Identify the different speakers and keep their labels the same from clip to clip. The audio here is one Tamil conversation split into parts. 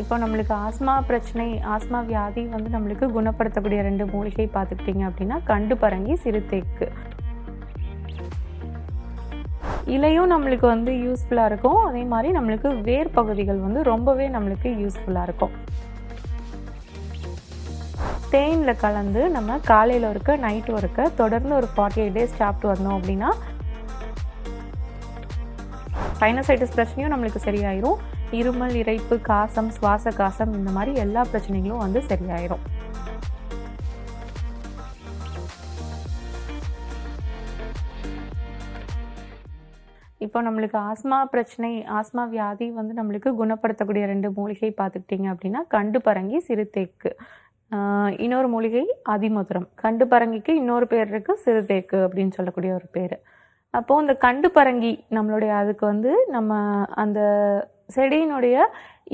Speaker 1: இப்போ நம்மளுக்கு ஆஸ்மா பிரச்சனை ஆஸ்மா வியாதி வந்து நம்மளுக்கு குணப்படுத்தக்கூடிய ரெண்டு மூலிகை பார்த்துக்கிட்டிங்க அப்படின்னா கண்டு பரங்கி சிறுத்தைக்கு இலையும் நம்மளுக்கு வந்து யூஸ்ஃபுல்லாக இருக்கும். அதே மாதிரி நம்மளுக்கு வேர் பகுதிகள் வந்து ரொம்பவே நம்மளுக்கு யூஸ்ஃபுல்லாக இருக்கும். தேனில் கலந்து நம்ம காலையில் இருக்க நைட் இருக்க தொடர்ந்து ஒரு ஃபார்ட்டி எயிட் டேஸ் சாப்பிட்டு வந்தோம் அப்படின்னா சைனசைட்டிஸ் பிரச்சனையும் நம்மளுக்கு சரியாயிரும். இருமல் இரைப்பு காசம் சுவாச காசம் இந்த மாதிரி எல்லா பிரச்சனைகளும் வந்து சரியாயிரும். இப்போ நம்மளுக்கு ஆஸ்மா பிரச்சனை ஆஸ்மா வியாதி வந்து நம்மளுக்கு குணப்படுத்தக்கூடிய ரெண்டு மூலிகை பார்த்துக்கிட்டிங்க அப்படின்னா கண்டு பரங்கி சிறுத்தேக்கு இன்னொரு மூலிகை அதிமதுரம். கண்டு பரங்கிக்கு இன்னொரு பேர் இருக்கு சிறுதேக்கு அப்படின்னு சொல்லக்கூடிய ஒரு பேர். அப்போது இந்த கண்டு பரங்கி நம்மளுடைய அதுக்கு வந்து நம்ம அந்த செடியினுடைய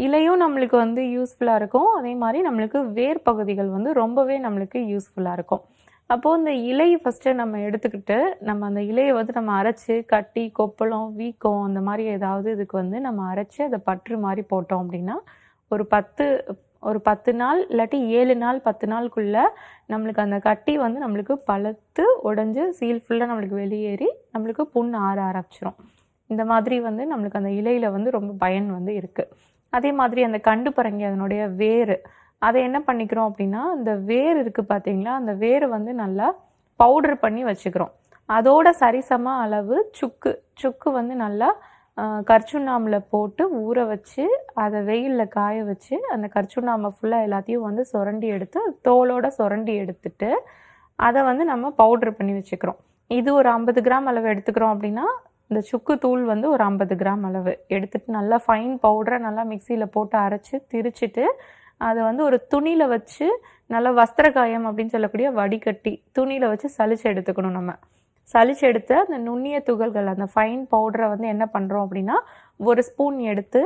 Speaker 1: இலையும் நம்மளுக்கு வந்து யூஸ்ஃபுல்லாக இருக்கும். அதே மாதிரி நம்மளுக்கு வேர் பகுதிகள் வந்து ரொம்பவே நம்மளுக்கு யூஸ்ஃபுல்லாக இருக்கும். அப்போது இந்த இலை ஃபஸ்ட்டு நம்ம எடுத்துக்கிட்டு நம்ம அந்த இலையை வந்து நம்ம அரைச்சி கட்டி கொப்பளம் வீக்கம் அந்த மாதிரி ஏதாவது இதுக்கு வந்து நம்ம அரைச்சி அதை பற்று மாதிரி போட்டோம் அப்படின்னா ஒரு பத்து ஒரு பத்து நாள் இல்லாட்டி ஏழு நாள் பத்து நாளுக்குள்ளே நம்மளுக்கு அந்த கட்டி வந்து நம்மளுக்கு பழுத்து உடஞ்சி சீல் ஃபுல்லாக நம்மளுக்கு வெளியேறி நம்மளுக்கு புண் ஆற ஆரம்பிச்சிரும். இந்த மாதிரி வந்து நம்மளுக்கு அந்த இலையில் வந்து ரொம்ப பயன் வந்து இருக்குது அதே மாதிரி அந்த கண்டு பரங்கி அதனுடைய வேர் அதை என்ன பண்ணிக்கிறோம் அப்படின்னா அந்த வேர் இருக்குது பார்த்தீங்களா அந்த வேரை வந்து நல்லா பவுடர் பண்ணி வச்சுக்கிறோம். அதோட சரிசம அளவு சுக்கு சுக்கு வந்து நல்லா ஆஹ், போட்டு ஊற வச்சு அதை வெயிலில் காய வச்சு அந்த கற்சுண்ணாம்பை ஃபுல்லாக எல்லாத்தையும் வந்து சுரண்டி எடுத்து தோலோட சுரண்டி எடுத்துட்டு அதை வந்து நம்ம பவுடர் பண்ணி வச்சுக்கிறோம். இது ஒரு ஐம்பது கிராம் அளவு எடுத்துக்கிறோம் அப்படின்னா இந்த சுக்கு தூள் வந்து ஒரு ஐம்பது கிராம் அளவு. எடுத்துட்டு நல்லா ஃபைன் பவுடரை நல்லா மிக்சியில் போட்டு அரைச்சி திரிச்சிட்டு அதை வந்து ஒரு துணியில் வச்சு நல்லா வஸ்திரகாயம் அப்படின்னு சொல்லக்கூடிய வடிகட்டி துணியில் வச்சு சளிச்சு எடுத்துக்கணும் நம்ம. சளிச்சு எடுத்து அந்த நுண்ணிய துகள்கள் அந்த ஃபைன் பவுடரை வந்து என்ன பண்ணுறோம் அப்படின்னா ஒரு ஸ்பூன் எடுத்து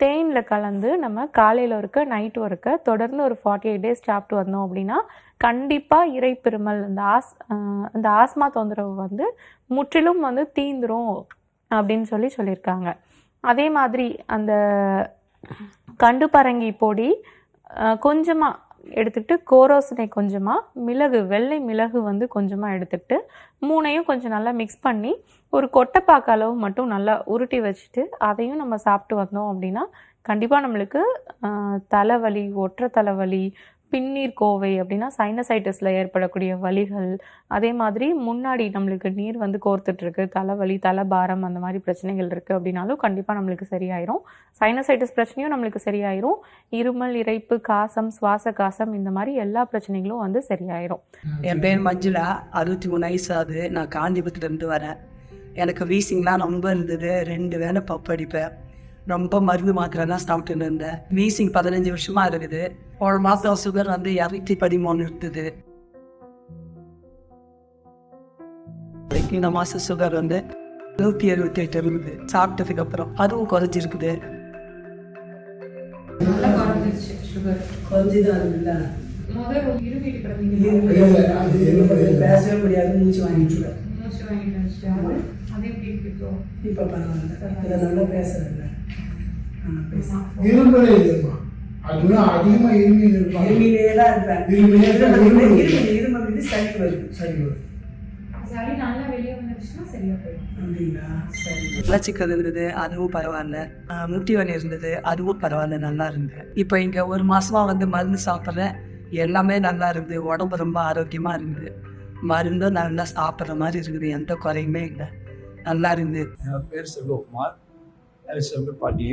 Speaker 1: தேனில் கலந்து நம்ம காலையில் இருக்க நைட்டு ஒருக்க தொடர்ந்து ஒரு ஃபார்ட்டி எயிட் டேஸ் சாப்பிட்டு வந்தோம் அப்படின்னா கண்டிப்பாக இறைப்பெருமல் அந்த ஆஸ் அந்த ஆஸ்மா தொந்தரவு வந்து முற்றிலும் வந்து தீந்துரும் அப்படின்னு சொல்லி சொல்லியிருக்காங்க. அதே மாதிரி அந்த கண்டு பரங்கி பொடி கொஞ்சமாக எடுத்துக்கிட்டு கோரோசனை கொஞ்சமாக மிளகு வெள்ளை மிளகு வந்து கொஞ்சமாக எடுத்துக்கிட்டு மூணையும் கொஞ்சம் நல்லா மிக்ஸ் பண்ணி ஒரு கொட்டைப்பாக்கு அளவு மட்டும் நல்லா உருட்டி வச்சுட்டு அதையும் நம்ம சாப்பிட்டு வந்தோம் அப்படின்னா கண்டிப்பாக நம்மளுக்கு தலைவலி ஒற்றை தலைவலி பின்னீர் கோவை அப்படின்னா சைனசைட்டிஸில் ஏற்படக்கூடிய வலிகள் அதே மாதிரி முன்னாடி நம்மளுக்கு நீர் வந்து கோர்த்துட்ருக்கு தலைவலி தலைபாரம் அந்த மாதிரி பிரச்சனைகள் இருக்குது அப்படின்னாலும் கண்டிப்பாக நம்மளுக்கு சரியாயிரும். சைனசைட்டிஸ் பிரச்சனையும் நம்மளுக்கு சரியாயிரும். இருமல் இறைப்பு காசம் சுவாச காசம் இந்த மாதிரி எல்லா பிரச்சனைகளும் வந்து சரியாயிரும்.
Speaker 2: என் பேர் மஞ்சுளா அறுபத்தி மூணு வயசு ஆகுது. நான் காஞ்சிபுரத்துலேருந்து வரேன். எனக்கு வீசிங்லாம் ரொம்ப இருந்தது. ரெண்டு வேளை பப்பு அடிப்பேன். ரொம்ப மருந்து மாத்திரை தான் சாப்பிட்டுன்னு இருந்தேன். வீசிங் பதினஞ்சு வருஷமா இருக்குது. ஒரு மாதம் சுகர் வந்து இரநூத்தி பதிமூணு இருந்தது. இந்த மாதம் சுகர் வந்து நூற்றி எழுபத்தி எட்டு இருக்குது சாப்பிட்டதுக்கு அப்புறம் அதுவும் குறைஞ்சிருக்குது. பேசவே முடியாது. மூச்சு வாங்கிட்டு இருக்கேன். இப்ப பரவாயில்ல. இதை நல்லா பேசுறேன்ல. நல்லா பேசுறேன்.
Speaker 3: இரும்பலே இல்லைம்மா அதுதான் அதிகமா இருமையில் இருப்பாங்க
Speaker 2: இருமியிலே தான் இருப்பேன்.
Speaker 3: இருமியிலே தான்
Speaker 2: இருமல்
Speaker 3: இருமல்.
Speaker 2: இருமல். இருமல் வந்து சளி வருது.
Speaker 3: சரி வரும் அப்படிங்களா? சரி.
Speaker 2: மலச்சிக்கல் இருந்தது அதுவும் பரவாயில்ல. முட்டி வலி இருந்தது அதுவும் பரவாயில்ல நல்லா இருந்தது. இப்போ இங்க ஒரு மாசமா வந்து மருந்து சாப்பிட்றேன் எல்லாமே நல்லா இருந்தது உடம்பு ரொம்ப ஆரோக்கியமா இருந்தது மருந்தும் நல்லா சாப்பிட்ற மாதிரி இருக்குது. எந்த குறையுமே இல்லை. நல்லா இருந்தது
Speaker 4: என் பேர் செல்வகுமார். அது செல்வப்பாட்டி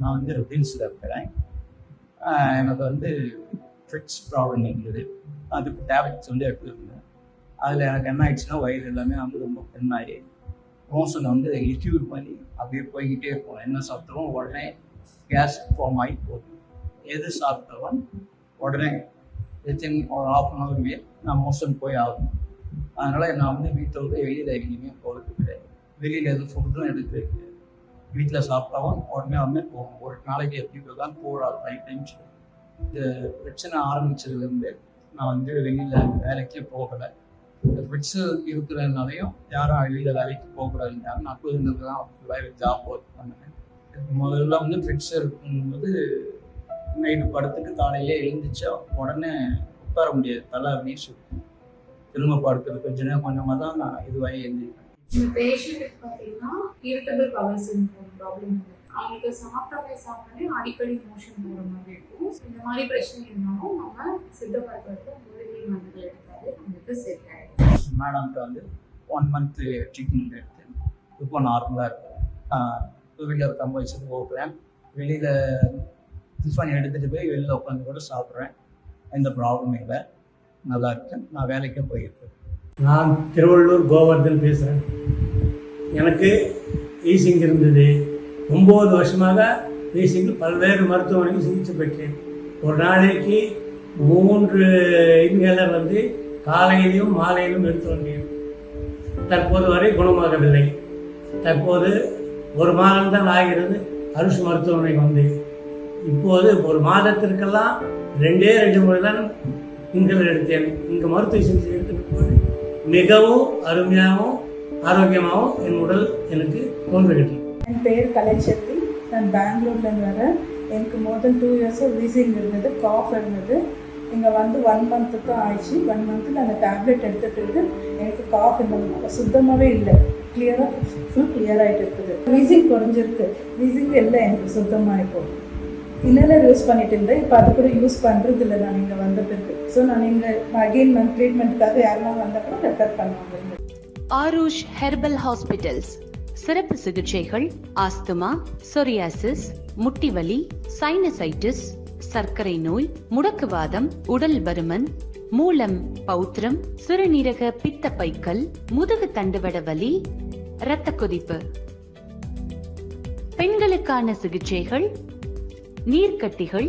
Speaker 4: நான் வந்து ரிபின்ஸில் இருக்கிறேன். எனக்கு வந்து ஃபிட்ஸ் ப்ராப்ளம் இருந்தது அதுக்கு டேப்லெட்ஸ் வந்து எடுத்துருந்தேன் அதில் எனக்கு என்ன ஆயிடுச்சுன்னா வயிறு எல்லாமே வந்து ரொம்ப பெண்ணாயி. மோஷன் வந்து லிக்யூட் பண்ணி அப்படியே போய்கிட்டே இருக்கும். என்ன சாப்பிட்டாலும் உடனே கேஸ் ஃபார்ம் ஆகி போகுது. எது சாப்பிட்டாலும் உடனே வித்தின் ஒரு ஆஃப் அன் ஹவர்லேயே நான் மோஷன் போய் ஆகணும். அதனால் நான் வந்து வீட்டை விட்டு வெளியில் எங்கேயுமே போகிறது கிடையாது. வெளியில் எதுவும் ஃபுட்டும் எனக்கு வீட்டில் சாப்பிட்டாவும் உடனே உடனே போகும். ஒரு நாளைக்கு எப்படி தான் போகாது. நைட் டைம் இந்த பிரச்சனை ஆரம்பிச்சதுலேருந்து நான் வந்து வெளியில் வேலைக்கே போகலை. இந்த பிரச்சனை இருக்கிறதுனாலையும் யாரும் வெளியில் வேலைக்கு போகக்கூடாதுன்றாங்க நான் புதுங்கிறது தான் வேலை ஜாப் ஒர்க் பண்ணேன். முதல்ல வந்து ஃபிட்ஸ் இருக்கும்போது நைட்டு படுத்துட்டு காலையிலே எழுந்துச்சா உடனே உட்கார முடியாது. தலை அப்படின்னு சொல்லி திரும்ப படுக்கிறது கொஞ்ச நேரம் கொஞ்சமாக தான் நான் இதுவாகி எழுந்திருக்கேன்
Speaker 5: இந்த பேஷண்ட்டுக்கு பார்த்தீங்கன்னா இரிட்டபிள் பவர் சிண்ட்ரோம் ப்ராப்ளம் அவங்களுக்கு சாப்பிட்டாலே சாப்பிட்டாலே அடிக்கடி மோஷன் போகிற மாதிரி இருக்கும். இந்த மாதிரி பிரச்சனை இருந்தாலும் நம்ம சித்த மருத்துவத்தை மூலிகை மருந்துகள் எடுத்தாலே நம்மளுக்கு செட் ஆகிடும்
Speaker 4: மேடம்கிட்ட வந்து ஒன் மந்த்து ட்ரீட்மெண்ட் எடுத்து இப்போ நார்மலாக இருக்கும். டூ வீலர் கம்ப வச்சுட்டு போகிறேன் வெளியில் டிஃபன் எடுத்துகிட்டு போய் வெளியில் உட்காந்து கூட சாப்பிட்றேன். எந்த ப்ராப்ளமும் இல்லை. நல்லா இருக்கேன். நான் வேலைக்கும் போயிருக்கேன்.
Speaker 6: நான் திருவள்ளூர் கோவர்தன் பேசுகிறேன் எனக்கு ஈசிங் இருந்தது. ஒம்பது வருஷமாக ஈசிங் பல்வேறு மருத்துவமனைக்கு சிகிச்சை பெற்றேன். ஒரு நாளைக்கு மூன்று இன்ஹேலர் வந்து காலையிலும் மாலையிலும் எடுத்து வந்தேன். தற்போது வரை குணமாகவில்லை. தற்போது ஒரு மாதம்தான் ஆகிறது. அருஷ் மருத்துவமனை வந்து இப்போது ஒரு மாதத்திற்கெல்லாம் ரெண்டே ரெண்டு முறை தான் இன்ஹேலர் எடுத்தேன். இங்கே மருத்துவ சிகிச்சை எடுத்து மிகவும் அருமையாகவும் ஆரோக்கியமாகவும் என் உடல் எனக்கு தோன்றுகின்றது
Speaker 7: என் பேர் கலைச்சக்தி நான் பெங்களூர்லேருந்து வரேன். எனக்கு மோர் தென் டூ இயர்ஸாக வீசிங் இருந்தது. காஃப் இருந்தது. இங்கே வந்து ஒன் மந்த்து தான் ஆயிடுச்சு. ஒன் மந்த்து நான் அந்த டேப்லெட் எடுத்துகிட்டு இருக்கு எனக்கு காஃப் இந்த சுத்தமாகவே இல்லை. கிளியராக ஃபுல் கிளியர் ஆகிட்டு இருக்குது. வீசிங் குறைஞ்சிருக்கு. வீசிங் இல்லை எனக்கு சுத்தமாக இப்போ இன்னலர் யூஸ் பண்ணிட்டு இருந்தேன் இப்போ அது கூட யூஸ் பண்ணுறது இல்லை நான் இங்கே வந்த பிறகு. ஸோ நான் இங்கே அகெயின் நான் ட்ரீட்மெண்ட்டுக்காக யாரெல்லாம் வந்தால் ரெஃபர் பண்ணுவாங்க
Speaker 8: ஆரூஷ் ஹெர்பல் ஹாஸ்பிட்டல்ஸ் சிறப்பு சிகிச்சைகள் ஆஸ்துமா சொரியாசிஸ் முட்டிவலி சைனசைட்டிஸ் சர்க்கரை நோய் முடக்குவாதம் உடல் பருமன் மூலம் பௌத்திரம் சிறுநீரக பித்தப்பைக்கல் முதுகு தண்டுவட வலி இரத்த கொதிப்பு. பெண்களுக்கான சிகிச்சைகள் நீர்க்கட்டிகள்